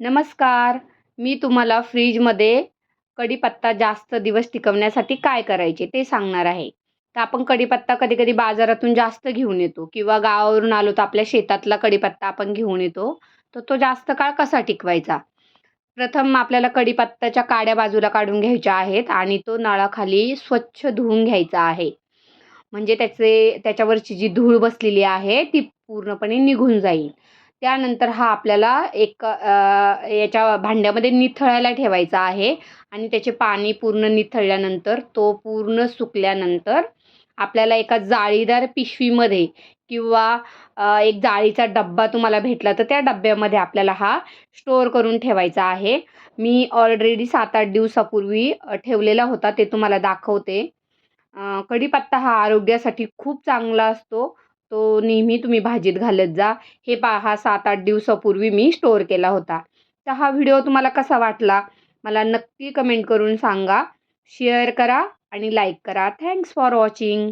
नमस्कार. मी तुम्हाला फ्रीजमध्ये कढीपत्ता जास्त दिवस टिकवण्यासाठी काय करायचे ते सांगणार आहे. तर आपण कढीपत्ता कधी कधी बाजारातून जास्त घेऊन येतो किंवा गावावरून आलो तर आपल्या शेतातला कढीपत्ता आपण घेऊन येतो. तर तो जास्त काळ कसा टिकवायचा? प्रथम आपल्याला कढीपत्त्याच्या काड्या बाजूला काढून घ्यायच्या आहेत आणि तो नळाखाली स्वच्छ धुवून घ्यायचा आहे. म्हणजे त्याचे त्याच्यावरची जी धूळ बसलेली आहे ती पूर्णपणे निघून जाईल. त्यानंतर हा आपल्याला एक याच्या भांड्यामध्ये निथळायला ठेवायचा आहे. आणि त्याचे पाणी पूर्ण निथळल्यानंतर तो पूर्ण सुकल्यानंतर आपल्याला एका जाळीदार पिशवीमध्ये किंवा एक जाळीचा डब्बा तुम्हाला भेटला तर त्या डब्यामध्ये आपल्याला हा स्टोअर करून ठेवायचा आहे. मी ऑलरेडी सात आठ दिवसापूर्वी ठेवलेला होता ते तुम्हाला दाखवते. कढीपत्ता हा आरोग्यासाठी खूप चांगला असतो. तो नेहमी तुम्ही भाजीत घालत जा. हे पहा सात आठ दिवसापूर्वी मी स्टोअर केला होता. तर हा व्हिडिओ तुम्हाला कसा वाटला? मला नक्की कमेंट करून सांगा. शेअर करा आणि लाईक करा. Thanks for watching